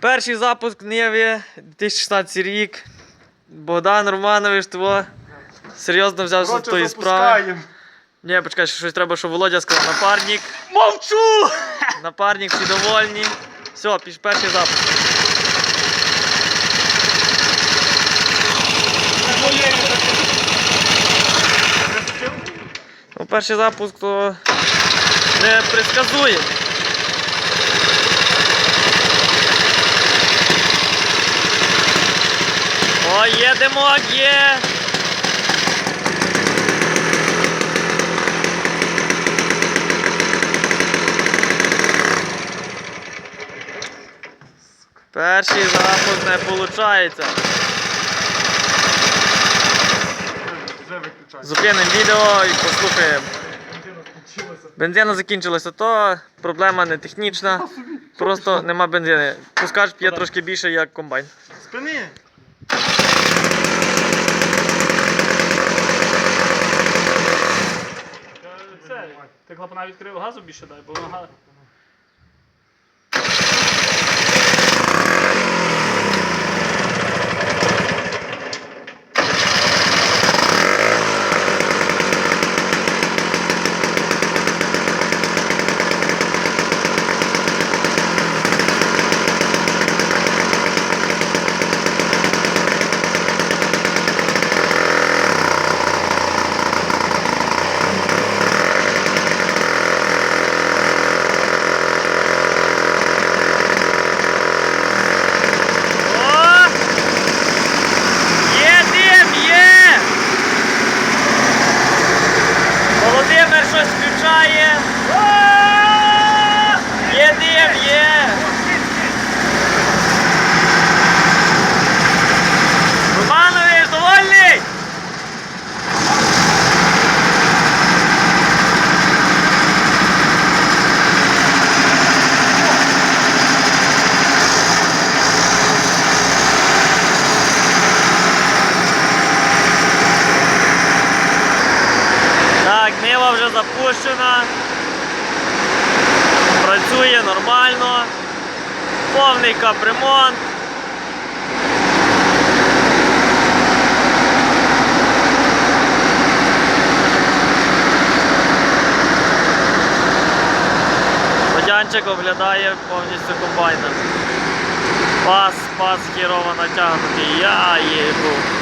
Перший запуск Ниві 2016 рік. Богдан Романович того серйозно взявся з тої справи. Ні, почекай, щось треба, щоб Володя сказав. Напарник. Мовчу! Напарник, всі довольні. Все, піш перший запуск. Ну, перший запуск то не предсказує. О, їдемо, є! Перший запуск не виходить. Зупинимо відео і послухаємо. Бензина закінчилася, то проблема не технічна. Просто нема бензину. Пускач п'є трошки більше, як комбайн. Спини! Клапана відкрив газу більше дай, бо вона га- О! Є дим, є! Володимир щось включає. О! Є дим, є! Романович, довольний? Так, Нива вже запущена. Працює нормально. Повний капремонт. Водянчик оглядає повністю комбайна. Пас, пас хірово натягнутий. Я їбу.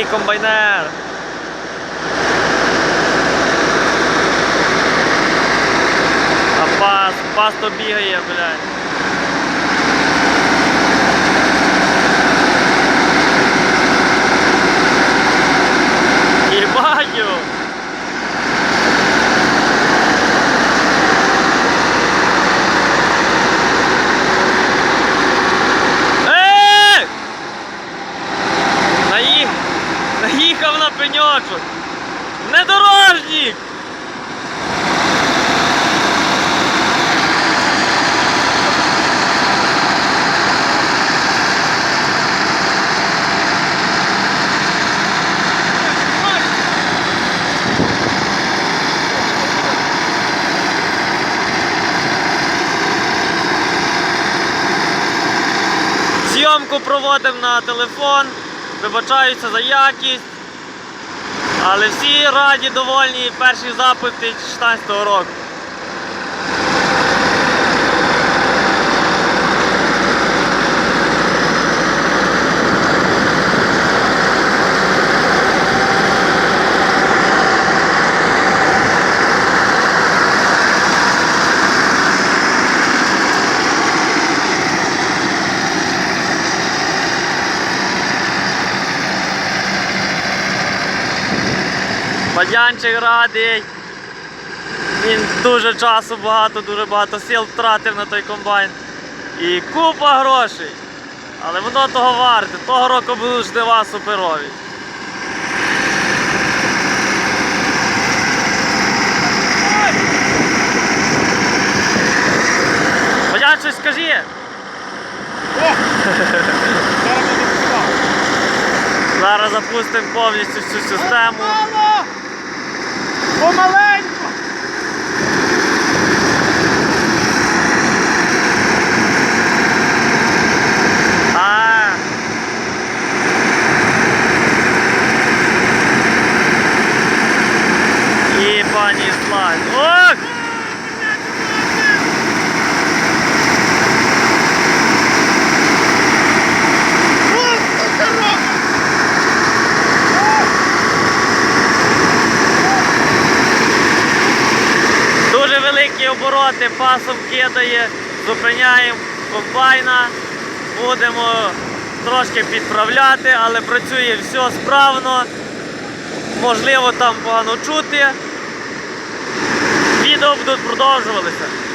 Старий комбайнер. А пас, пас то бігає, блядь. Наїхав на пеньочок. Недорожник! Зйомку проводимо на телефон, вибачаюся за якість. Але всі раді, довольні перший запит 2016 року. Бадянчик радий. Він дуже часу багато, дуже багато сил втратив на той комбайн. І купа грошей. Але воно того варте. Того року будуть жнива суперові. Бадян, щось скажи. Зараз. Запустимо повністю всю систему. Vamos lá! Обороти, пасом кидає, зупиняємо комбайна, будемо трошки підправляти, але працює все справно. Можливо, там погано чути. Відео будуть продовжуватися.